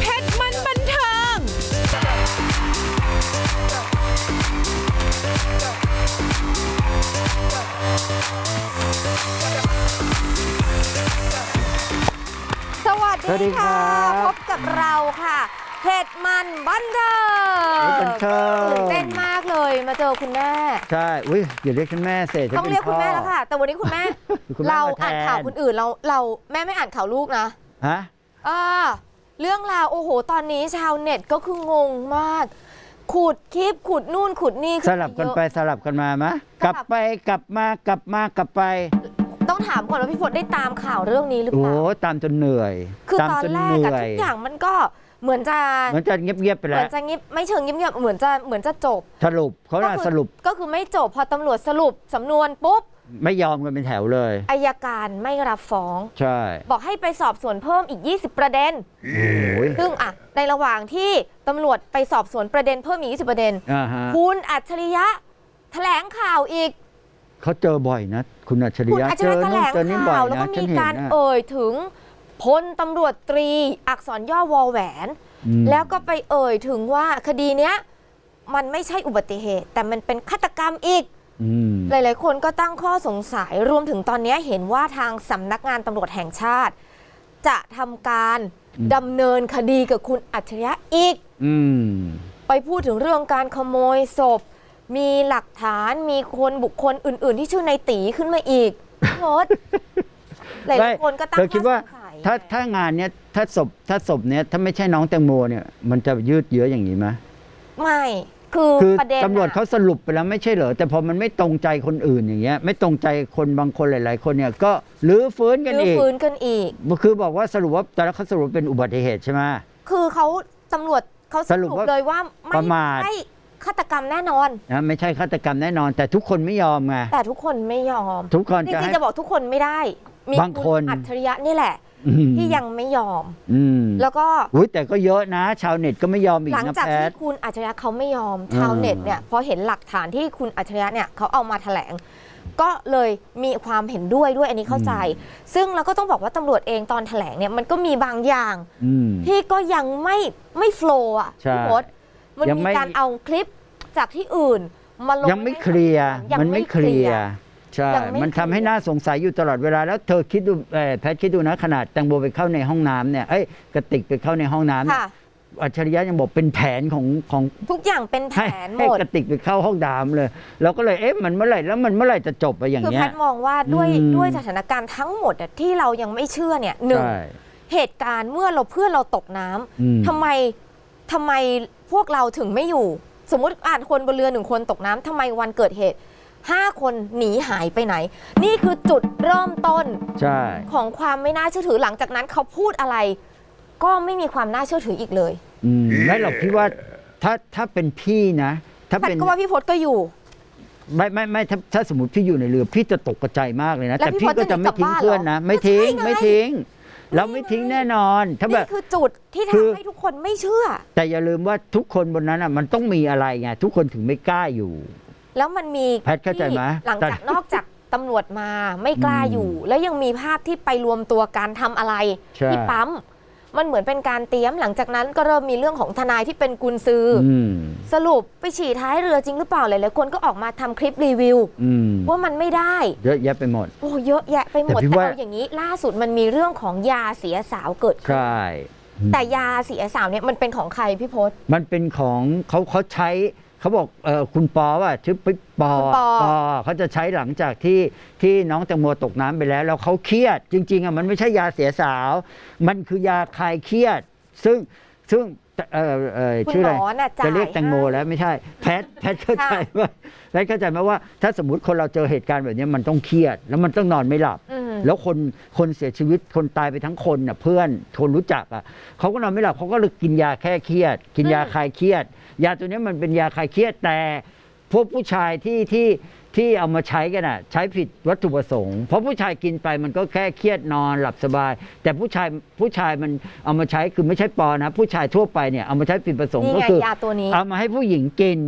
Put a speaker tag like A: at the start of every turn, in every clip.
A: เพชรมันบันเทิงส ส
B: สวัสดี
A: ดี
B: ครั
A: ค่ะ
B: บ
A: พบกับเราค่ะเผ็ดมันบันเทิง
B: บันเทิง
A: ตื่นเต้นมากเลยมาเจอคุณแม่
B: ใช่ อุ้ยอย่าเรียกฉันแม่เสร็จ
A: ต้องเรียกคุณแม่แล้วค่ะ แต่วันนี้คุณแม่
B: คุณแม่
A: เรา
B: มแท
A: อ่านข่าวคนอื่นเราเราแม่ไม่อ่านข่าวลูกนะ
B: ฮะ
A: อ่าเรื่องราวโอ้โห ตอนนี้ชาวเน็ตก็คืองงมาก ขุดคลิปขุดนู่นขุดนี่
B: สลับกันไป
A: เยอะ
B: สลับกันมามะ
A: ส
B: ก
A: ลั
B: ลั
A: บ
B: บไปกลับมากลับมากลับไป
A: ต้องถามก่อนว่าพี่พจน์ได้ตามข่าวเรื่องนี้หรือเป
B: โอ้
A: ล่า
B: ตามจนเหนื่อย
A: คือ
B: ตาม
A: ตอน
B: จน
A: แร
B: เห
A: ก
B: นื่
A: อะ
B: อ
A: ทุ
B: ย
A: กอย่างมันก็เหมือนจะ
B: เหมือนจะเงียบๆไป
A: เหมื
B: แล้
A: อน
B: ว
A: จะงิบไม่เชิงเงียบๆเหมือนจะเหมือนจะจบ
B: สรุปเขาน่ะ
A: ก็คือ
B: สรุป
A: ก็คือไม่จบพอตำรวจสรุปสำนวนปุ๊บ
B: ไม่ยอมกันเป็นแถวเลย
A: อายการไม่รับฟ้อง
B: ใช่
A: บอกให้ไปสอบสวนเพิ่มอีก 20 ประเด็น
B: โอ้ย
A: ซึ่งอะในระหว่างที่ตำรวจไปสอบสวนประเด็นเพิ่มอีก 20 ประเด็น
B: อ่าฮะ
A: คุณอัจฉริยะแถลงข่าวอีก
B: เขาเจอบ่อยนะ คุณอัจฉริ
A: คุณ
B: ยะ
A: อัจฉ
B: เจ
A: ริ
B: อยะ
A: แถล
B: นู่น
A: ง
B: เจอนี่บ่อ
A: ข่าวยแล้ว
B: นะ
A: ก็
B: ฉั
A: มี
B: นเห็น
A: การ
B: นะ
A: เอ่ยถึงพลตำรวจตรีอักษรย่อวอแหวน
B: อืม
A: แล้วก็ไปเอ่ยถึงว่าคดีเนี้ยมันไม่ใช่อุบัติเหตุ แต่มันเป็นฆาตกรรมอีก
B: อืม
A: หลาย ๆ คนก็ตั้งข้อสงสัยรวมถึงตอนนี้เห็นว่าทางสำนักงานตำรวจแห่งชาติ จะทำการดำเนินคดีกับคุณอัจฉริยะอีก
B: อืม
A: ไปพูดถึงเรื่องการขโมยศพ มีหลักฐานมีคนบุคคลอื่น ๆ ที่ชื่อในตีขึ้นมาอีกพี่มดหลายๆคนก็ตั้ง
B: เธอคิด
A: ข้อ
B: ว่า
A: สงสัย
B: ถ้าถ้างานเนี้ยถ้าศพถ้าศพเนี้ยถ้าไม่ใช่น้องแตงโมเนี่ยมันจะยืดเยื้ออย่างนี้ไหม
A: ไม่คือ
B: คือ
A: ประเด็น
B: ตำรวจ
A: อะ
B: เขาสรุปไปแล้วไม่ใช่เหรอแต่พอมันไม่ตรงใจคนอื่นอย่างเงี้ย ไม่ตรงใจคนบางคนหลาย ๆ คนเนี่ยก็ลื้อฟื้นกัน
A: รื้อ
B: อีก
A: ฟื้นกันอีก
B: คือบอกว่าสรุปว่าแต่ละเขาสรุปเป็นอุบัติเหตุใช่ไหม
A: คือเขาตำรวจเขาส
B: สรุ
A: รุ
B: ป
A: ป
B: ว่า
A: เลยว่าไม่
B: ประมาท
A: ใช่ ฆาตกรรมแน่นอน
B: นะไม่ใช่ฆาตกรรมแน่นอน แต่ทุกคนไม่ยอมไง
A: แต่ทุกคนไม่ยอม
B: ทุกคน
A: จ
B: จะ
A: ริ
B: ให้
A: งๆจะบอกทุกคนไม่ได้ มี
B: บางคน
A: ณอัจฉริยะนี่แหละ
B: อืม
A: ที่ยังไม่ยอม
B: อืม
A: แล้วก็
B: อุ้ยแต่ก็เยอะนะ ชาวเน็ตก็ไม่ยอมอีก
A: หลัง
B: นะ
A: จาก
B: แพ
A: ที่
B: ท
A: คุณอัจฉริยะเขาไม่ยอม
B: อ่า
A: ชาวเน็ตเนี่ยพอเห็นหลักฐานที่คุณอัจฉริยะเนี่ยเขาเอามาแถลง ก็เลยมีความเห็นด้วยด้วยอันนี้เข้าใจ ซึ่งเราก็ต้องบอกว่าตำรวจเองตอนแถลงเนี่ยมันก็มีบางอย่าง
B: อืม
A: ที่ก็ยังไม่ไม่โฟล์อะ
B: ใช่
A: พี่พศ มัน
B: ยัง
A: มี
B: ไม่
A: การเอาคลิปจากที่อื่นมาลง
B: ยังไม่เคลียร์
A: ยัง
B: มันไม่เคลียร์ใช่
A: ยังไม่
B: มันทำให้
A: เคลียร์
B: น่าสงสัยอยู่ตลอดเวลา แล้วเธอคิดดูเอ่อแพทคิดดูนะขนาดแตงโมไปเข้าในห้องน้ำเนี่ยเอ้ยกระติกไปเข้าในห้องน้ำเนี่ย
A: ค่ะ
B: อัจฉริยะยังบอกเป็นแผนของของ
A: ทุกอย่างเป็นแผ
B: ให้
A: นห
B: ให้
A: มด
B: กระติกไปเข้าห้องน้ำเลยเราก็เลยเอ๊ะมันเมื่อไหร่แล้วมันเมื่อไหร่จะจบไปอย่าง
A: คือ
B: เงี้
A: แพ
B: ย
A: ทย์มองว่าด้วย
B: อืม
A: ด้วยสถานการณ์ทั้งหมดอะที่เรายังไม่เชื่อเนี่ยหนึ่ง
B: ใช่
A: เหตุการณ์เมื่อเราเพื่อนเราตกน้ำ
B: อืม
A: ทำไม ทำไมพวกเราถึงไม่อยู่ สมมติอ่านคนบนเรือหนึ่งคนตกน้ำทำไมวันเกิดเหตุห้าคนหนีหายไปไหน นี่คือจุดเริ่มต้น
B: ใช่
A: ของความไม่น่าเชื่อถือหลังจากนั้นเขาพูดอะไร ก็ไม่มีความน่าเชื่อถืออีกเลย
B: อืมไม่เราคิดว่าถ้าถ้าเป็นพี่นะ ถ้า
A: แพท
B: เป็น
A: ย์ก็ว่าพี่พศก็อยู่
B: ไม่ไม่ไม่ถ้าถ้าสมมติพี่อยู่ในเรือ พี่จะตกกระจายมากเลยนะ
A: แล้ว
B: แต่
A: พี่
B: พี่
A: พจน์
B: ก็
A: จะ
B: จะ
A: หนี
B: ไม่
A: กลับ
B: ทิ้ง
A: บ้าน
B: เพื่อนนะ
A: เหรอ
B: ไม่ทิ้ง
A: ก็ใช่ไง
B: ไม่ทิ้ง เราไม่ทิ้งแน่นอน ถ้าแบ
A: นี่
B: บ
A: คือจุดที่
B: คือ
A: ทำให้ทุกคนไม่เชื่อ
B: แต่อย่าลืมว่าทุกคนบนนั้นอะมันต้องมีอะไรไงทุกคนถึงไม่กล้าอยู่
A: แล้วมันมี
B: แพทย์เข้าใจไหม
A: ที่หลังจาก
B: แต่
A: นอกจากตำรวจมาไม่กล้า
B: อืม
A: อยู่ แล้วยังมีภาพที่ไปรวมตัวการทำอะไร
B: ใช่
A: ที่ปั๊ม มันเหมือนเป็นการเตรียมหลังจากนั้นก็เริ่มมีเรื่องของทนายที่เป็นกุญซืออ
B: อืม
A: สรุปไปฉี่ท้ายเรือจริงหรือเปล่าหลายๆคนก็ออกมาทำคลิปรีวิว
B: อืม
A: ว่ามันไม่ได้
B: เยอะแยะไปหมด
A: โอ้เยอะแยะไปหมด
B: แต่พี่
A: แต่
B: ว่า
A: เอาอย่างนี้ ล่าสุดมันมีเรื่องของยาเสียสาวเกิดขึ้น
B: ใช่
A: แต่ยาเสียสาวเนี่ยมันเป็นของใครพี่พศ
B: มันเป็นของเขาเขาใช้ เขาบอกเออคุณปอว่าชื่อปิ๊กปอ
A: คุณปอ
B: เขาจะใช้หลังจากที่ที่น้องแตงโมตกน้ำไปแล้ว แล้วเขาเครียดจริง ๆอะมันไม่ใช่ยาเสียสาว มันคือยาคลายเครียด ซึ่งซึ่งเออเออ
A: คุณ
B: ชื่อ
A: ห
B: อะ
A: ม
B: ไร
A: อน่ะจ่าย
B: จะเรียกแตงโม
A: ให้
B: แล้วไม่ใช่ แพทแพทเข้าใจ
A: ค่ะ
B: ว่าแพทเข้าใจไหมว่า ถ้าสมมติคนเราเจอเหตุการณ์แบบนี้มันต้องเครียด แล้วมันต้องนอนไม่หลับ
A: อืม
B: แล้วคนคนเสียชีวิตคนตายไปทั้งคนน่ะเพื่อนคนรู้จักอะเขาก็นอนไม่หลับเขาก็เลยกินยาแค่เครียด กินยา
A: อืม
B: คลายเครียด ยาตัวนี้มันเป็นยาคลายเครียดแต่พวกผู้ชายที่ที่ที่เอามาใช้กันอะใช้ผิดวัตถุประสงค์ เพราะผู้ชายกินไปมันก็แค่เครียดนอนหลับสบาย แต่ผู้ชายผู้ชายมันเอามาใช้คือไม่ใช่ปอนะ ผู้ชายทั่วไปเนี่ยเอามาใช้ผิดประสงค์
A: นี่
B: ก็
A: ไง
B: คือยา
A: ตัวนี้
B: เอามาให้ผู้หญิงกิน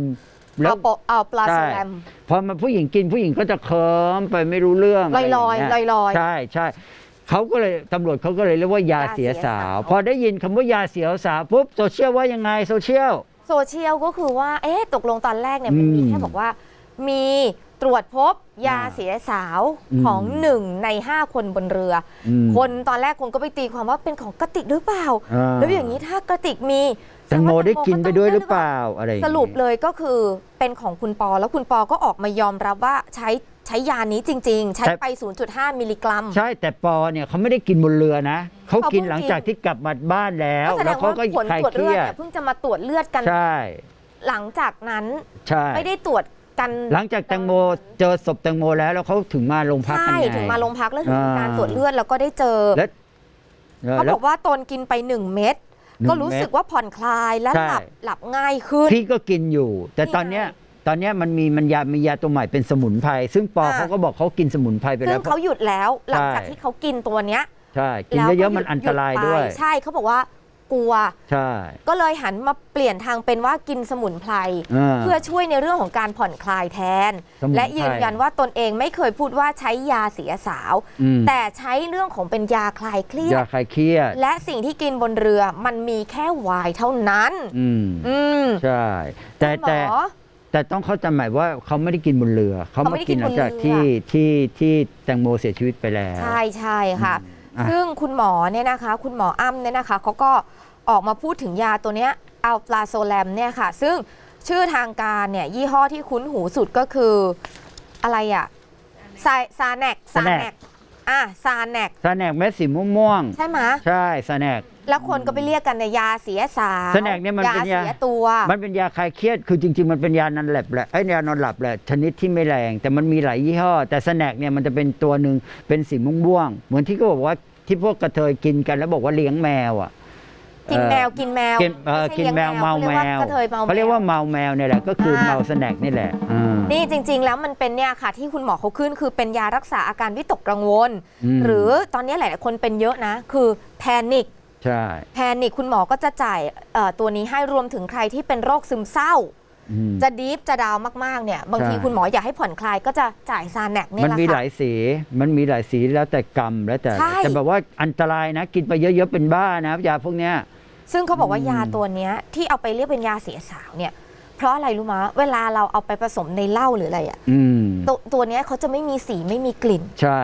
A: เอาโปะเอาปลา
B: ใช่
A: โซแลม
B: พอมาผู้หญิงกินผู้หญิงก็จะเคลิ้มไปไม่รู้เรื่อง
A: ลอยๆะ
B: ไรางเงี้
A: ลอยๆ
B: ใช่ใช่เขาก็เลยตำรวจเขาก็เลยเรียกว่ายายาเสีย
A: เสีย
B: สา
A: สาวว
B: พอได้ยินคำว่ายาเสียสาวปุ๊บโซเชียลว่ายังไงโซเชียล
A: โซเชียลก็คือว่า เอ๊ะ ตกลงตอนแรกเนี่ยมันมี
B: อืม
A: แค่บอกว่า มีตรวจพบยา
B: อ่า
A: เสียสาว
B: อืม
A: ของหนึ่งในห้าคนบนเรืออ
B: ม
A: คนตอนแรกคนก็ไปตีความว่าเป็นของกระติกหรือเปล่า
B: อ่า
A: แล้วอย่างนี้ถ้ากระติกมี
B: แตงโมได้กินไปด้วยหรือ
A: แส
B: เป
A: งา
B: ล่าอะไรอย่าง
A: ส
B: งี้
A: รุปเลยก็คือเป็นของคุณปอแล้วคุณปอก็ออกมายอมรับว่าใช้ใช้ยานี้จริง ๆ ใช้ไป 0.5 มิลลิกรัม
B: ใช่แต่ปอเนี่ยเขาไม่ได้กินบนเรือนะเขา
A: เขา
B: กิน
A: เพิ่ง
B: หลังจาก
A: กิน
B: ที่กลับมาบ้านแล้ว
A: ก็แสด
B: แล้ว
A: ง
B: เขา
A: ว่า
B: ก็
A: ผล
B: คลาย
A: ตรวจ
B: เค
A: เลื
B: รี
A: อด
B: ยด
A: เนี่ยเพิ่งจะมาตรวจเลือดกัน
B: ใช่
A: หลังจากนั้น
B: ใช่
A: ไม่ได้ตรวจกัน
B: หลังจากแตงโมเจอศพแตงโมแล้วแล้วเขาถึงมาโรงพักกัน
A: ใช่
B: ไง
A: ถึงมาโรงพักแล้วถึงมีการ
B: อ่า
A: ตรวจเลือดแล้วก็ได้เจอ
B: แล้วเออ
A: เขา
B: แล้
A: บ
B: ว
A: อกว่าตนกินไป1เม็ด
B: หนึ่ง
A: ก็รู้สึก
B: เม็ด
A: ว่าผ่อนคลายและ
B: ใช่
A: หลับหลับง่ายขึ้น
B: พี่ก็กินอยู่ แต่
A: นี่
B: ตอนเนี้ย
A: ไง
B: ตอนเนี้ยมันมีมันยามียาตัวใหม่เป็นสมุนไพรซึ่งปอ
A: อ่า
B: เขาก็บอกเขากินสมุนไพรไป
A: ซึ่
B: แล้
A: ง
B: ว
A: เขาหยุดแล้ว หลังจาก
B: ใช่
A: ที่เขากินตัวเนี้ย
B: ใช่ กิน
A: แล้ว
B: เยอะ
A: ห
B: ๆมันอันตราย
A: หไป
B: ด้วย
A: ใช่เขาบอกว่า กลัว
B: ใช่
A: ก็เลยหันมาเปลี่ยนทางเป็นว่ากินสมุนไพร
B: อ่า
A: เพื่อช่วยในเรื่องของการผ่อนคลายแทน
B: สมุนไพร
A: และยืนยันว่าตนเองไม่เคยพูดว่าใช้ยาเสียสาว
B: อืม
A: แต่ใช้เรื่องของเป็นยาคลายเครีย
B: ยา
A: ด
B: คลายเครียด
A: และสิ่งที่กินบนเรือมันมีแค่ไวน์เท่านั้น
B: อืม
A: อืม
B: ใช่ แต่
A: คุณหม
B: แต่
A: อ
B: แต่ต้องเข้าใจหมายว่าเขาไม่ได้กินบนเรือ เขา
A: เขาไม่
B: มา
A: ได้กิ
B: กิน
A: น
B: หลังจาก
A: บนเรือ
B: ที่ที่ที่แตงโมเสียชีวิตไปแล้ว
A: ใช่ใช่ค่ะ
B: อะ
A: ซึ่งคุณหมอเนี่ยนะคะ คุณหมออ้ำเนี่ยนะคะเขาก็ ออกมาพูดถึงยาตัวเนี้ยอัลปลาโซแลมเนี่ยค่ะ ซึ่งชื่อทางการเนี่ยยี่ห้อที่คุ้นหูสุดก็คืออะไรอะซาซาแนกซาแนกอะซาแนก
B: สแนกเม็ดสีม่วง
A: ใช่ไหม
B: ๆใช่สแนก
A: แล้วคนก็ไปเรียกกันในยยาเสียสาว
B: สแน็คเนี่ยมันเป็นยา
A: เสียตัว
B: มันเป็นยาคลายเครียดคือจริง ๆ มันเป็นยานอนหลับแหละไอ้ยยานอนหลับแหละชนิดที่ไม่แรง แต่มันมีหลายยี่ห้อ แต่สแน็คเนี่ยมันจะเป็นตัวหนึ่งเป็นสีม่วงๆเหมือนที่เขาบอกว่าที่พวกกระเทยกินกันแล้วบอกว่าเลี้ยงแมวอะ
A: กินแมว
B: เออ
A: กินแมว
B: กินเออ
A: ไใช่
B: กิน
A: ลี้ยง
B: แมวเมาแมว
A: ขเรียกว่ากระเทยเมาแมว
B: เขาเรียกว่าเมาแมวเนี่ยแหละก็คืออาเมาสแน็คนี่แหละอ่า
A: นี่จริง ๆ แล้วมันเป็นเนี่ยค่ะที่คุณหมอเขาขึ้น คือเป็นยารักษาอาการวิตกกังวล
B: ม
A: หรือตอนนี้หลายๆคนเป็นเยอะนะ คือแพนิค
B: ใช่
A: แพนิคคุณหมอก็จะจ่ายเอ่อตัวนี้ให้รวมถึงใครที่เป็นโรคซึมเศร้า
B: อืม
A: จะดีฟจะดาวมากๆเนี่ยบางที
B: ใช่
A: คุณหมออยากให้ผ่อนคลายก็จะจ่ายซาแนกเนี่ย
B: มัน
A: แหละ
B: มีห
A: ค่ะ
B: ลายสี มันมีหลายสีแล้วแต่กรรมแล้วแต่
A: ใช่
B: แต่แบบว่าอันตรายนะ กินไปเยอะๆเป็นบ้านะยาพวกเนี้ย
A: ซึ่งเขาบอกว่า
B: อืม
A: ยาตัวเนี้ยที่เอาไปเรียกเป็นยาเสียสาวเนี่ย เพราะอะไรรู้มะเวลาเราเอาไปผสมในเหล้าหรืออะไรอะ
B: อืม
A: ตัวตัวเนี้ยเขาจะไม่มีสีไม่มีกลิ่น
B: ใช่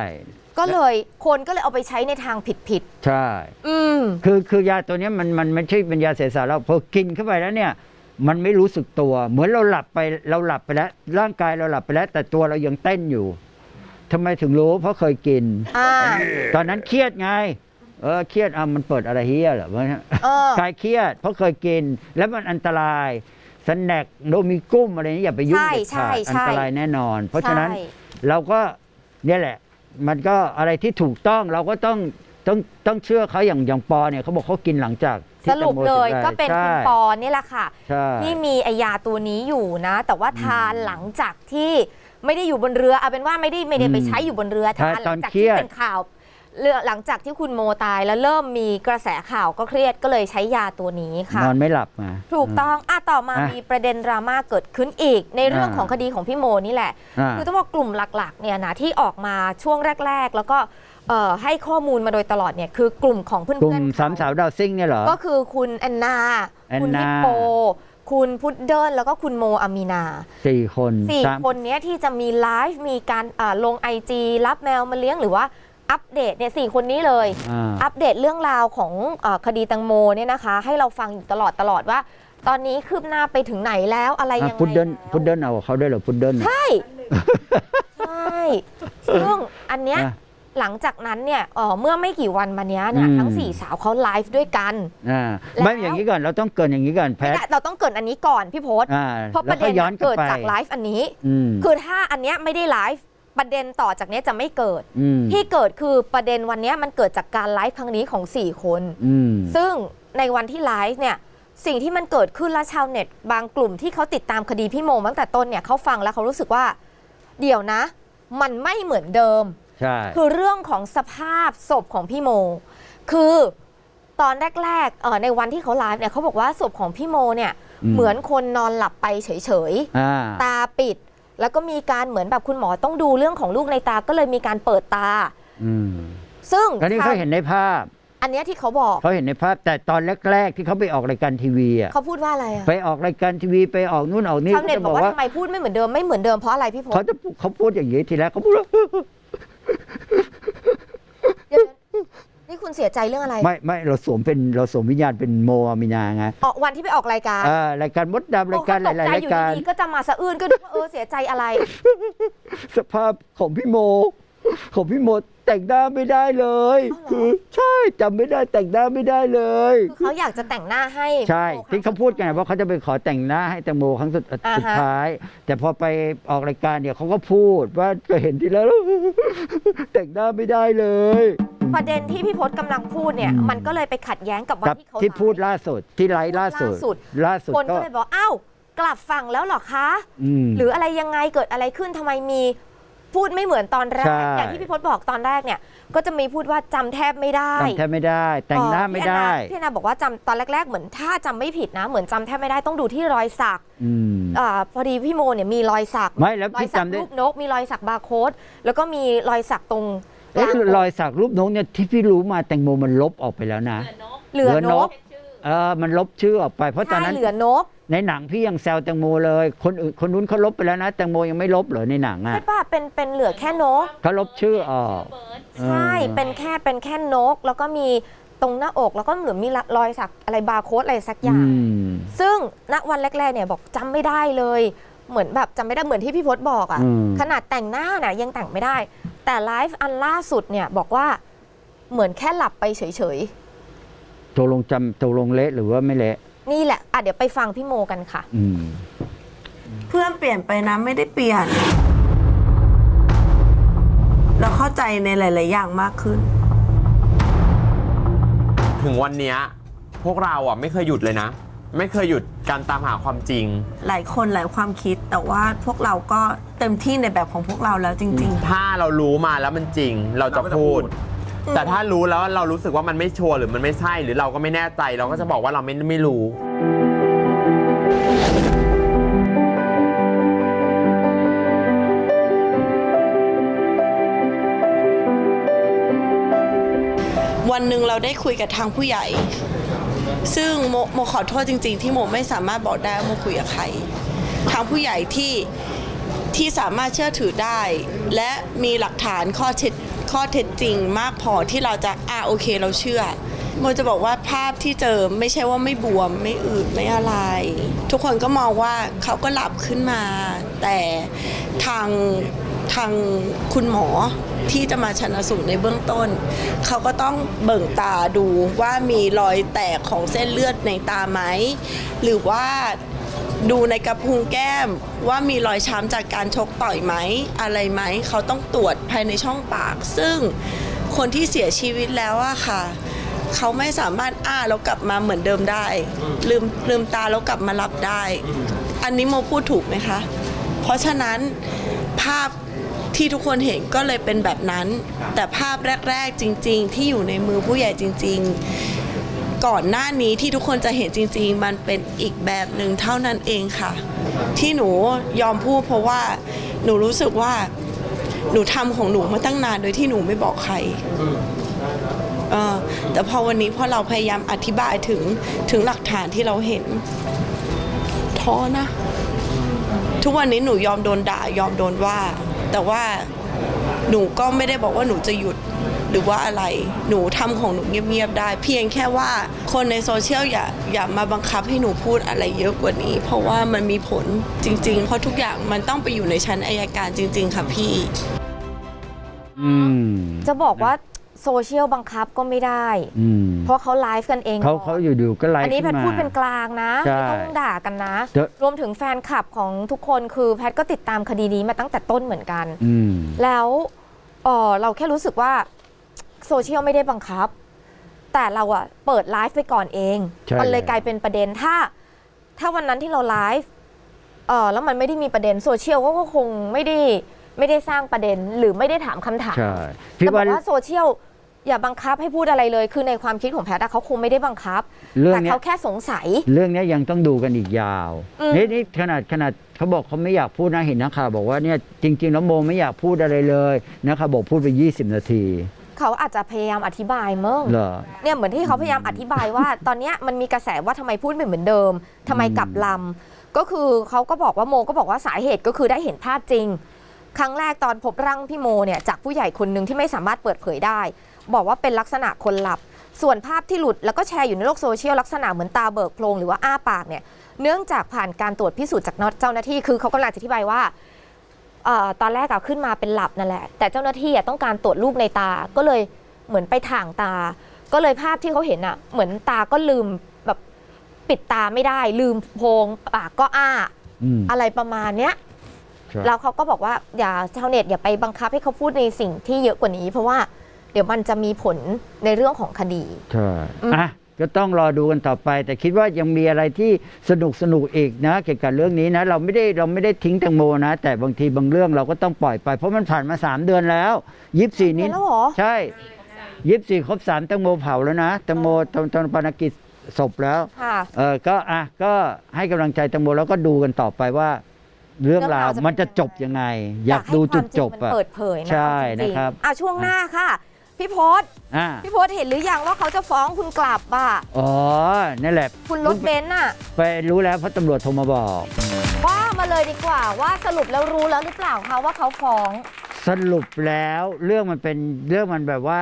A: ก็เลยคนก็เลยเอาไปใช้ในทางผิด
B: ใช่
A: ๆอืม
B: คือคือยาตัวเนี้ยมันมันไม่ใช่เป็นยาเสียสารเราพอกินเข้าไปแล้วเนี่ยมันไม่รู้สึกตัว เหมือนเราหลับไปเราหลับไปแล้ว ร่างกายเราหลับไปแล้ว แต่ตัวเรายังเต้นอยู่ทำไมถึงรู้เพราะเคยกิน
A: อ่า
B: ตอนนั้นเครียดไง เออเครียดอะมันเปิดอะไรเฮียเหรอวะเนี่ย
A: เออ
B: คลายเครียด เพราะเคยกิน แล้วมันอันตรายสแน็คโดมิกุ้มอะไรนี้อย่าไปยุ่ง
A: ใช่
B: เด็ดขาด
A: ใช่ใช่
B: อันตรายแน่นอน เพราะฉะนั้น
A: ใช่
B: เราก็เนี่ยแหละ มันก็อะไรที่ถูกต้องเราก็ต้องต้องต้องเชื่อเขาอย่างอย่างปอเนี่ยเขาบอกเขากินหลังจากที่
A: สรุป
B: แตงโม
A: เลย
B: สีชีวิต
A: ก็เป็นคุณ
B: ใช่
A: ปอนี่แหละค่ะ
B: ใช่
A: ที่มีไอยาตัวนี้อยู่นะ แต่ว่าทาน
B: อืม
A: หลังจากที่ไม่ได้อยู่บนเรือเอาเป็นว่าไม่ได้ไม่ได้ไป
B: อืม
A: ใช้อยู่บนเรือ
B: ใช่
A: ทานหลังจาก
B: ตอนเครี
A: ที่
B: ยด
A: เป็นข่าวเรือ หลังจากที่คุณโมตายแล้วเริ่มมีกระแสข่าวก็เครียดก็เลยใช้ยาตัวนี้ค่ะ
B: นอนไม่หลับมา
A: ถูกต้องอะต่อมา
B: อะ
A: มีประเด็นดราม่าเกิดขึ้นอีก ในเรื่อง
B: อ่า
A: ของคดีของพี่โมนี่แหละ
B: อ่า
A: คือต้องบอกกลุ่มหลักๆเนี่ยนะที่ออกมาช่วงแรก ๆ แล้วก็เอ่อให้ข้อมูลมาโดยตลอดเนี่ยคือกลุ่มของเพื่อน
B: กลุ่ม
A: ๆ
B: สามสาวดาวซิ่งเนี่ยเหรอ
A: ก็คือคุณแอนนา
B: แอนนา
A: คุณฮิปโปคุณพุดเดิลแล้วก็คุณโมอามีนา
B: สี่คน
A: สี่
B: สาม
A: คนเนี้ยที่จะมีไลฟ์มีการอ่าลงไอจีรับแมวมาเลี้ยงหรือว่า อัปเดตเนี่ยสี่คนนี้เลย
B: อ่า
A: อัปเดตเรื่องราวของอาคดีตังโมเนี่ยนะคะ ให้เราฟังอยู่ตลอดตลอดว่า ตอนนี้คืบหน้าไปถึงไหนแล้วอะไรยังไง
B: พุดเดิล
A: แล้ว
B: พุดเดิลเอากับเขาด้วยเหรอพุดเดิล
A: ใช่ใช่ซึ่งอันเนี้ย
B: อะ
A: หลังจากนั้นเนี่ยเอ่อเมื่อไม่กี่วันมาเนี้ยเนี่ย
B: อืม
A: ทั้งสี่สาวเขาไลฟ์ด้วยกัน
B: อ่า
A: แล้ว
B: ไม่อย่างนี้ก่อนเราต้องเกรินอย่างนี้ก่อนแพ
A: ไม่
B: ท
A: ได้เราต้องเกริดอันนี้ก่อนพี่พศ
B: อ่า
A: เพราะป
B: แล้ว
A: ระ
B: ก็
A: เด็น
B: ย้อน
A: น่ะ
B: กลับ
A: เกิด
B: ไป
A: จากไลฟ์อันนี้
B: อืม
A: คือถ้าอันเนี้ยไม่ได้ไลฟ์ ประเด็นต่อจากเนี้ยจะไม่เกิด
B: อืม
A: ที่เกิดคือประเด็นวันเนี้ยมันเกิดจากการไลฟ์ครั้งนี้ของ 4 คน
B: อืม
A: ซึ่งในวันที่ไลฟ์เนี่ยสิ่งที่มันเกิดขึ้นและชาวเน็ต บางกลุ่มที่เขาติดตามคดีพี่โมตั้งแต่ต้นเนี่ยเขาฟังแล้วเขารู้สึกว่า เดี๋ยวนะ มันไม่เหมือนเดิม
B: ใช่
A: คือเรื่องของสภาพศพของพี่โม คือตอนแรกๆเอ่อในวันที่เขาไลฟ์เนี่ยเขาบอกว่าศพของพี่โมเนี่ย
B: อืม
A: เหมือนคนนอนหลับไปเฉย
B: อ่า
A: ๆตาปิด แล้วก็มีการเหมือนแบบคุณหมอต้องดูเรื่องของลูกในตาก็เลยมีการเปิดตา
B: อืม
A: ซึ่ง
B: ก็นี่เขาเห็นในภาพ
A: อันเนี้ยที่เขาบอก
B: เขาเห็นในภาพแต่ตอนแรก ๆ ที่เขาไปออกรายการทีวีอะ
A: เขาพูดว่าอะไรอะ
B: ไปออกรายการทีวีไปออกนู่นออกนี่
A: ชาวเน็ต
B: จะ
A: บบอ
B: อกก
A: ว่า
B: ว่า
A: ทำไมพูดไม่เหมือนเดิมไม่เหมือนเดิมเพราะอะไรพี่พศ
B: เขาจะเขาพูดอย่างนี้ทีแรกเขาพูดว่า
A: เดี๋ยวๆนี่ คุณเสียใจเรื่องอะไร
B: ไม่ไม่เราสวมเป็นเราสวมวิญญาณเป็นโมอามินาไง
A: ออกวันที่ไปออกรายการ
B: อ่ารายการมดดำรายการห
A: โอ้เขต
B: ลาย
A: ใจ
B: ๆราย
A: อยู่
B: การ
A: ดีๆก็จะมาสะอื้นก็ดูว่าเออเสียใจอะไร
B: สภาพของพี่โม ของพี่โมแต่งหน้าไม่ได้เลย
A: อ๋อเหรอ
B: คือใช่จำไม่ได้แต่งหน้าไม่ได้เลย
A: คือเขาอยากจะแต่งหน้าให้
B: ใช่
A: โมครั้ง
B: ที่เขาพูดกันว่าเขาจะไปขอแต่งหน้าให้แตงโมครั้งสุด
A: อ่าฮะ
B: สุดท้าย แต่พอไปออกรายการเนี่ยเขาก็พูดว่าก็เห็นทีแล้ว แต่งหน้าไม่ได้เลย
A: ประเด็นที่พี่พศกำลังพูดเนี่ย
B: อืม
A: มันก็เลยไปขัดแย้งกับวั
B: กับ
A: นที่เขา
B: ที่พูด
A: ไลฟ์
B: ล่าสุดที่ไลฟ์ล่าสุด
A: ล่าสุด
B: ล่าสุด
A: คน
B: ก็
A: ก็เลยบอกอ้าวกลับฝั่งแล้วเหรอคะ
B: อืม
A: หรืออะไรยังไงเกิดอะไรขึ้นทำไมมี พูดไม่เหมือนตอนแร
B: ใช่
A: กอย่างที่พี่พศบอกตอนแรกเนี่ย ก็จะมีพูดว่าจำแทบไม่ได้
B: จำแทบไม่ได้ แต่งหน้าไม่ได้
A: เอ่อพี่แอนนาพี่แอนนาบอกว่าจำตอนแรก ๆ เหมือนถ้าจำไม่ผิดนะ เหมือนจำแทบไม่ได้ต้องดูที่รอยสัก
B: อืม
A: อ่าพอดีพี่โมเนี่ยมีรอยสัก
B: ไม่แล้ว
A: รอย
B: ที่
A: สัก
B: จำได้
A: รูปนก มีรอยสักบาร์โค้ดแล้วก็มีรอยสักตรงก
B: เอ๊ะ
A: ลาง
B: รอยสักรูปนกเนี่ยที่พี่รู้มาแตงโมมันลบออกไปแล้วนะ
A: เหลือนก
B: เออมันลบชื่อออกไป เพราะตอน
A: ใช่
B: นั้น
A: เหลือนก
B: ในหนังพี่ยังแซวแตงโมเลย คนอื่นคนนู้นเขาลบไปแล้วนะแตงโมยังไม่ลบเหรอในหนังอะ
A: ใช่ป่ะเป็นเป็นเหลือแค่นก
B: เขาลบชื่อออก
A: ใช่เป็นแค่เป็นแค่นก แล้วก็มีตรงหน้าอกแล้วก็เหมือนมีรอยสักอะไรบาร์โค้ดอะไรสักอ
B: อื
A: ย่าง
B: ม
A: ซึ่งณวันแรกๆเนี่ยบอกจำไม่ได้เลย เหมือนแบบจำไม่ได้เหมือนที่พี่พศบอกอะ
B: อืม
A: ขนาดแต่งหน้าน่ะยังแต่งไม่ได้ แต่ไลฟ์อันล่าสุดเนี่ยบอกว่าเหมือนแค่หลับไปเฉย
B: ตกลงจำตกลงเละหรือว่าไม่เละ
A: ๆนี่แหละอะเดี๋ยวไปฟังพี่โมกันค่ะ
B: อืม
C: เพื่อนเปลี่ยนไปนะไม่ได้เปลี่ยน เราเข้าใจในหลาย ๆ อย่างมากขึ้น
D: ถึงวันเนี้ยพวกเราอะไม่เคยหยุดเลยนะ ไม่เคยหยุดการตามหาความจริง
C: หลายคนหลายความคิดแต่ว่าพวกเราก็เต็มที่ในแบบของพวกเราแล้วจริง
D: ถ้าเรารู้มาแล้วมันจริง เราจะพูด แต่ถ้ารู้แล้วเรารู้สึกว่ามันไม่ชัวร์หรือมันไม่ใช่ หรือเราก็ไม่แน่ใจเราก็จะบอกว่าเราไม่ไม่รู้
C: วันหนึ่งเราได้คุยกับทางผู้ใหญ่ ซึ่งโมโมขอโทษจริง ๆ ที่โมไม่สามารถบอกได้ว่าโมคุยกับใคร ทางผู้ใหญ่ที่ที่สามารถเชื่อถือได้ และมีหลักฐานข้อเท็จ ข้อเท็จจริงมากพอที่เราจะอ่าโอเคเราเชื่อโมจะบอกว่าภาพที่เจอไม่ใช่ว่าไม่บวมไม่อืดไม่อะไร ทุกคนก็มองว่าเขาก็หลับขึ้นมา แต่ทางทางคุณหมอที่จะมาชันสูตรในเบื้องต้น เขาก็ต้องเบิ่งตาดูว่ามีรอยแตกของเส้นเลือดในตาไหม หรือว่า ดูในกระพุ้งแก้มว่ามีรอยช้ำจากการชกต่อยไหมอะไรไหมเขาต้องตรวจภายในช่องปาก ซึ่งคนที่เสียชีวิตแล้วอะค่ะ เขาไม่สามารถอ้าแล้วกลับมาเหมือนเดิมได้ ลืมลืมตาแล้วกลับมาหลับได้ อันนี้โมพูดถูกไหมคะ เพราะฉะนั้นภาพที่ทุกคนเห็นก็เลยเป็นแบบนั้น แต่ภาพแรก ๆ จริง ๆ ที่อยู่ในมือผู้ใหญ่จริง ๆ ก่อนหน้านี้ที่ทุกคนจะเห็นจริง ๆ มันเป็นอีกแบบหนึ่งเท่านั้นเองค่ะ ที่หนูยอมพูดเพราะว่าหนูรู้สึกว่าหนูทำของหนูมาตั้งนานโดยที่หนูไม่บอกใครเออแต่พอวันนี้พอเราพยายามอธิบายถึงถึงหลักฐานที่เราเห็นท้อนะ ทุกวันนี้หนูยอมโดนด่ายอมโดนว่า แต่ว่าหนูก็ไม่ได้บอกว่าหนูจะหยุด หรือว่าอะไรหนูทำของหนูเงียบๆได้ เพียงแค่ว่าคนในโซเชียลอย่าอย่ามาบังคับให้หนูพูดอะไรเยอะกว่านี้ เพราะว่ามันมีผลจริง ๆ เพราะทุกอย่างมันต้องไปอยู่ในชั้นอายการจริง ๆ ค่ะพี่
B: อืม
A: จะบอกว่าโซเชียลบังคับก็ไม่ได้
B: อืม
A: เพราะเขาไลฟ์กันเอง
B: เขา
A: ก่อน
B: เขาอยู่ๆก็ไลฟ์
A: อันนี้แพ
B: ขึ้
A: ท
B: น
A: ย์
B: มา
A: พูดเป็นกลางนะ
B: ใช่
A: ไม่ต้องด่ากันนะ
B: เดี๋ยว
A: รวมถึงแฟนคลับของทุกคนคือแพทย์ก็ติดตามคดีนี้มาตั้งแต่ต้นเหมือนกัน
B: อืม
A: แล้วเอ่อเราแค่รู้สึกว่า โซเชียลไม่ได้บังคับ แต่เราอะเปิดไลฟ์ไปก่อนเอง
B: ใช่
A: มัเลย
B: แล้ว
A: กลายเป็นประเด็นถ้า ถ้าวันนั้นที่เราไลฟ์เออแล้วมันไม่ได้มีประเด็นโซเชียลก็คงไม่ได้ไม่ได้สร้างประเด็นหรือไม่ได้ถามคำถาม
B: ใช่
A: แต่
B: พี่
A: บอ
B: ว่า ก
A: ว่าโซเชียลอย่าบังคับให้พูดอะไรเลย คือในความคิดของแพทย์อะเขาคงไม่ได้บังคับ
B: เรื่อง
A: แต่
B: เนี้ย
A: เขาแค่สงสัย
B: เรื่องเนี้ยยังต้องดูกันอีกยาว
A: อืม
B: นี่นี่ขนาดขนาดเขาบอกเขาไม่อยากพูดนะเห็นนักข่าวบอกว่าเนี่ยจริง ๆ แล้วโมไม่อยากพูดอะไรเลยนะครับบอกพูดไป 20 นาที
A: เขาอาจจะพยายามอธิบายมั้ง
B: เหรอ
A: เนี่ยเหมือนที่เขาพยายามอธิบายว่า ตอนเนี้ยมันมีกระแสว่าทำไมพูดไม่เหมือนเดิมทำไมกลับลำก็คือเขาก็บอกว่าโมก็บอกว่าสาเหตุก็คือได้เห็นภาพจริง ครั้งแรกตอนพบร่างพี่โมเนี่ยจากผู้ใหญ่คนหนึ่งที่ไม่สามารถเปิดเผยได้ บอกว่าเป็นลักษณะคนหลับ ส่วนภาพที่หลุดแล้วก็แชร์อยู่ในโลกโซเชียลลักษณะเหมือนตาเบิกโพรงหรือว่าอ้าปากเนี่ยเนื่องจากผ่านการตรวจพิสูจน์จากเจ้าหน้าที่คือเขากำลังจะอธิบายว่าเอ่อ ตอนแรกอะขึ้นมาเป็นหลับนั่นแหละ แต่เจ้าหน้าที่อะต้องการตรวจรูปในตาก็เลยเหมือนไปถ่างตา ก็เลยภาพที่เขาเห็นอะเหมือนตาก็ลืมแบบปิดตาไม่ได้ ลืมโพรงปากก็อ้า
B: อืม
A: อะไรประมาณเนี้ย
B: ครับ
A: แล้วเขาก็บอกว่าอย่าชาวเน็ตอย่าไปบังคับให้เขาพูดในสิ่งที่เยอะกว่านี้ เพราะว่าเดี๋ยวมันจะมีผลในเรื่องของคดี
B: ใช่
A: อืม
B: อะ ก็ต้องรอดูกันต่อไป แต่คิดว่ายังมีอะไรที่สนุกสนุกอีกนะ เกี่ยวกับเรื่องนี้นะ เราไม่ได้เราไม่ได้ทิ้งแตงโมนะ แต่บางทีบางเรื่องเราก็ต้องปล่อยไป เพราะมันผ่านมาสามเดือนแล้วยี่สี่นี้
A: เห็นแล้วเหรอ
B: ใช่ยี่สี่ครบสามแตงโมเผาแล้วนะแตงโมตอนตอนปนกิจศพแล้ว
A: ค่ะ
B: เออก็อะก็ให้กำลังใจแตงโมแล้วก็ดูกันต่อไปว่า เรื่องราว
A: เรื่องราวจะเป็น
B: มันจะจบยังไง อยากดูจุดจบ
A: ให้ความริงมัน
B: อะ
A: เปิดเผยนะ
B: ใช่
A: เอาจงๆ
B: นะครับ
A: อะช่วงหน้าค่ะ พี่พศ
B: อ่า
A: พี่พศเห็นหรือยังว่าเขาจะฟ้องคุณกลับอะ
B: อ๋อนั่นแหละ
A: คุณรถเบนซ์อะ
B: ไปรู้แล้วเพราะตำรวจโทรมาบอก
A: ว่ามาเลยดีกว่าว่าสรุปแล้วรู้แล้วหรือเปล่าคะว่าเขาฟ้อง
B: สรุปแล้วเรื่องมันเป็นเรื่องมันแบบว่า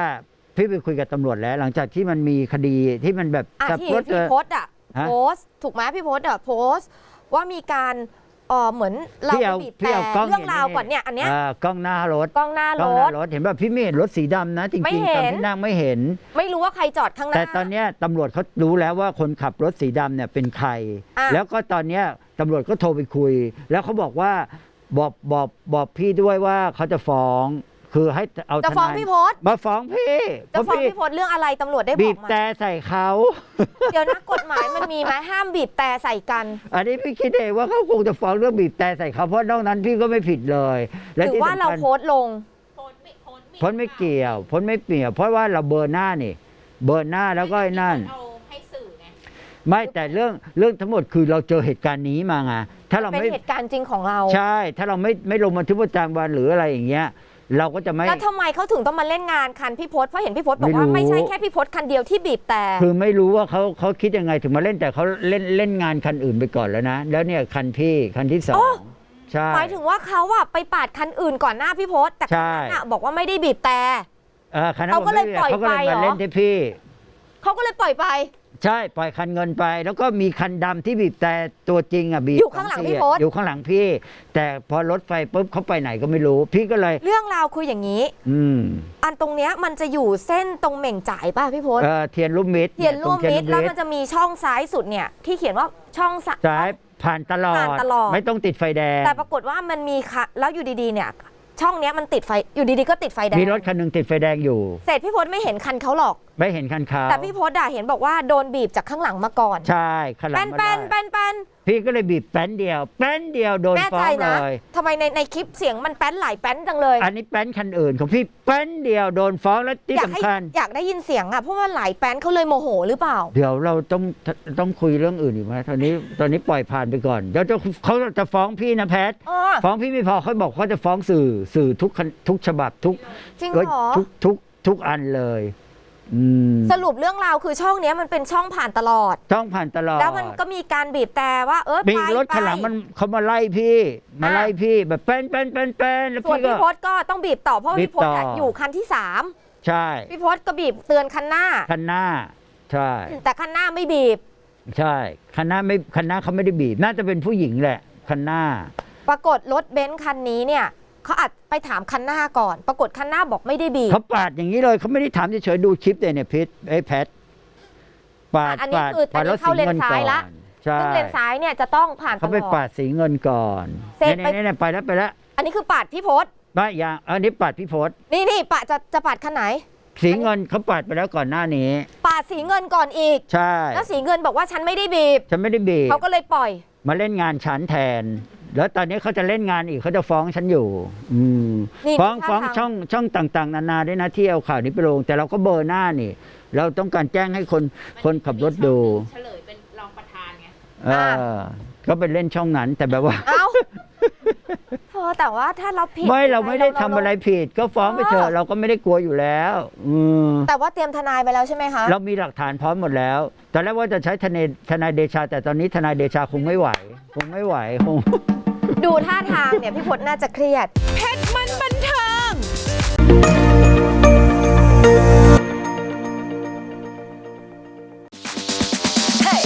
B: พี่ไปคุยกับตำรวจแล้ว หลังจากที่มันมีคดีที่มันแบบ
A: อะ
B: กับ
A: ที่
B: รถ
A: พี่
B: เอ่อ
A: โพสต์อะ
B: ฮะ
A: โพสต์ถูกไหมพี่โพสต์อะโพสต์ว่ามีการเออเหมือนเรา
B: พี่
A: ไป
B: เอา
A: บีบ
B: พี่
A: แต่
B: เอากล้อง
A: เรื่องราวก่อนเนี่ยอันเนี้ย
B: อ่ากล้องหน้ารถ
A: กล้องหน้ากร
B: ล้องหน้า
A: ถ
B: รถเห็นแบบพี่ไม่เห็นรถสีดำนะจ
A: ไม่
B: ริงๆ
A: เห็
B: ตอน
A: น
B: ที่นั่งไม่เห็น
A: ไม่รู้ว่าใครจอดข้างหน้า
B: แต่ตอนเนี้ยตำรวจเขารู้แล้วว่าคนขับรถสีดำเนี่ยเป็นใคร
A: อะ
B: แล้วก็ตอนเนี้ยตำรวจก็โทรไปคุย แล้วเขาบอกว่าบอกบอกบอกพี่ด้วยว่าเขาจะฟ้อง คือให้เอา
A: จะฟ้อง
B: ทนาย
A: พี่โพสต์
B: มาฟ้องพี่
A: จะฟ้อง
B: เพรา
A: พี่โพสต์เรื่องอะไรตำรวจได้บ
B: บี
A: อบกมา
B: แต่ใส่เขา
A: เดี๋ยวนะกฎหมายมันมีไหมห้ามบีบแต่ใส่กัน
B: อันนี้พี่คิดเองว่าเขาคงจะฟ้องเรื่องบีบแต่ใส่เขาเพราะนอกนั้นพี่ก็ไม่ผิดเลย และ
A: หรือ
B: ที่
A: ว่า
B: สำ
A: เรา
B: คัญ
A: โพสต์ลง
B: พ้นไม่เกี่ยวพ้นไม่เกี่ยว เพราะว่าเราเบอร์หน้านี่ เบอร์หน้าแล้วก็ไอ้นั่น
E: เอาให้สื่อไง
B: ไม่แต่เรื่องเรื่องทั้งหมดคือเราเจอเหตุการณ์นี้มาไงถ้าเรา
A: เป็น
B: ไม่
A: เหตุการณ์จริงของเรา
B: ใช่ ถ้าเราไม่ไม่ลงบันทึกประจำวันหรืออะไรอย่างเงี้ย เราก็จะไม่
A: แล้วทำไมเขาถึงต้องมาเล่นงานคันพี่พศเพราะเห็นพี่พศบอก
B: ไม่รู้
A: ว่าไม่ใช่แค่พี่พศคันเดียวที่บีบแต่
B: คือไม่รู้ว่าเขาเขาคิดยังไงถึงมาเล่นแต่เขาเล่นเล่นงานคันอื่นไปก่อนแล้วนะ แล้วเนี่ยคันพี่คันที่สองใช่
A: หมายถึงว่าเขาอะไปปาดคันอื่นก่อนหน้าพี่พศแต่คันนั้นอะบอกว่าไม่ได้บีบแต่
B: เออคันนั้น
A: เขาก็เลย
B: ผมไม่
A: ปล่อย
B: เขาก็เลย
A: ไปเหร
B: มา
A: อ
B: เล่นที่พี่
A: เขาก็เลยปล่อยไป
B: ใช่ปล่อยคันเงินไป แล้วก็มีคันดำที่บีบแต่ตัวจริงอะบีบ
A: อยู่ข้างหลังพี่
B: อะ
A: พศ
B: อยู่ข้างหลังพี่ แต่พอรถไฟปุ๊บเขาไปไหนก็ไม่รู้ พี่ก็เลย
A: เรื่องราวคืออย่างนี้
B: อืม
A: อันตรงเนี้ยมันจะอยู่เส้นตรงเหม่งจ่ายป่ะพี่พศ
B: เออเทียนลุ่มมิตร
A: เทียนร่วม
B: ตง
A: มิตรแล้ว
B: เทีย
A: มันจะมีช่องซ้ายสุดเนี่ยที่เขียนว่าช่องซ้าย
B: ซ้ายผ่านตลอด
A: ผ่านตลอด
B: ไม่ต้องติดไฟแดง
A: แต่ปรากฏว่ามันมีค่ะแล้วอยู่ดีๆเนี่ย ช่องเนี้ยมันติดไฟอยู่ดีๆก็ติดไฟแดง
B: มีรถคันหนึ่งติดไฟแดงอยู่
A: เสร็จพี่พศไม่เห็นคันเขาหรอก
B: ไม่เห็นคันขาว
A: แต่พี่พศด่าเห็นบอกว่าโดนบีบจากข้างหลังมาก่อน
B: ใช่คันหลั
A: แป้
B: ง
A: น
B: มา
A: แป้น
B: ได้
A: แป้นแป้น
B: พี่ก็เลยบีบแป้นเดียว แป้นเดียวโดน
A: แน่
B: ฟ้อ
A: ใจ
B: ง
A: นะ
B: เลย
A: ทำไมในในคลิปเสียงมันแป้นหลายแป้นจังเลย
B: อันนี้แป้นคันอื่นของพี่แป้นเดียวโดนฟ้องแล้วที่
A: อยากให้
B: สำคัญ
A: อยากได้ยินเสียงอะเพราะว่าหลายแป้นเขาเลยโมโหหรือเปล่า
B: เดี๋ยวเราต้องต้องคุยเรื่องอื่นอีกไหมตอนนี้ตอนนี้ปล่อยผ่านไปก่อนเดี๋ยวจะเขาจะฟ้องพี่นะแพท
A: เออ
B: ฟ้องพี่ไม่พอเขาบอกเขาจะฟ้องสื่อสื่อทุกคันทุกฉบับทุก
A: จริง
B: เอ้ย
A: เหรอ
B: ทุกทุกทุกอันเลย อืม
A: สรุปเรื่องราวคือช่องเนี้ยมันเป็นช่องผ่านตลอด
B: ต้องผ่านตลอด
A: แล้วมันก็มีการบีบแต่ว่าเออ
B: มี
A: ไป
B: รถ
A: ไป
B: ข้างหลังมันเขามาไล่พี่ มาไล่พี่แบบแป้นแป้นแป้นแป้นแล้ว
A: ส่วน
B: พี่ก็
A: พี่พศก็ต้องบีบต่อเพราะว่า
B: บีบ
A: พี่พศ
B: ต่อ
A: อะอยู่คันที่สาม
B: ใช่
A: พี่พศก็บีบเตือนคันหน้า
B: คันหน้า ใช่
A: แต่คันหน้าไม่บีบ
B: ใช่คันหน้าไม่คันหน้าเขาไม่ได้บีบ น่าจะเป็นผู้หญิงแหละคันหน้า
A: ปรากฏรถเบนซ์คันนี้เนี่ย เขาอาจไปถามคันหน้าก่อน ปรากฏคันหน้าบอกไม่ได้บีบ
B: เขาปาดอย่างนี้เลยเขาไม่ได้ถามเฉยๆดูคลิปเลยเนี่ยพิษไอ้แพทปาด
A: อันนี้
B: ปาด
A: คืออั
B: ปานด
A: นี้
B: รถ
A: เข้า
B: สี
A: เลน
B: เงิน
A: ซ้า
B: ก่
A: ย
B: อน
A: ละ
B: ใช่
A: ซึ่งเลนซ้ายเนี่ยจะต้องผ่านต
B: เขา
A: ล
B: ไป
A: อ
B: ปา
A: ด
B: ดสีเงินก่อน
A: เสร็จ
B: เนี่ย
A: ไป
B: เนี่ยเนี่ยไปแล้วไปแล้ว
A: อันนี้คือปาดพี่พศ
B: ไม่ยังอันนี้ปาดพี่พศ
A: นี่นี่ปาดจะจะปาดคันไหน
B: สีเงินเขาปัดไปแล้วก่อนหน้านี้
A: ปาดสีเงินก่อนอีก
B: ใช่
A: แล้วสีเงินบอกว่าฉันไม่ได้บีบ
B: ฉันไม่ได้บีบ
A: เขาก็เลยปล่อย
B: มาเล่นงานฉันแทน แล้วตอนนี้เขาจะเล่นงานอีกเขาจะฟ้องฉันอยู่ อืม
A: นี่
B: ฟ้อง
A: ท่า
B: ฟ้อง
A: ทาง
B: ช่องช่องต่าง ๆ นานาด้วยนะที่เอาข่าวนี้ไปลง แต่เราก็เบอร์หน้านี่ เราต้องการแจ้งให้คนคนขับรถดู
E: เฉลยเป็นรองประธานไง
B: เออก็ไปเล่นช่องนั้น แต่แบบว่า
A: เอ้าเธอแต่ว่าถ้าเราผิด
B: ไม่เราไม่ได้ทำอะไรผิด ก็ฟ้องไปเถ
A: เอ
B: อะ
A: อ
B: เราก็ไม่ได้กลัวอยู่แล้ว อืม
A: แต่ว่าเตรียมทนายไปแล้วใช่ไหมคะ
B: เรามีหลักฐานพร้อมหมดแล้ว ตอนแรกว่าจะใช้ทนายทนายเดชา แต่ตอนนี้ทนายเดชาคงไม่ไหว คงไม่ไหว คง
A: ดูท่าทางเนี่ยพี่พจน่าจะเครียด
E: เพชรมันบันเทิง Hey!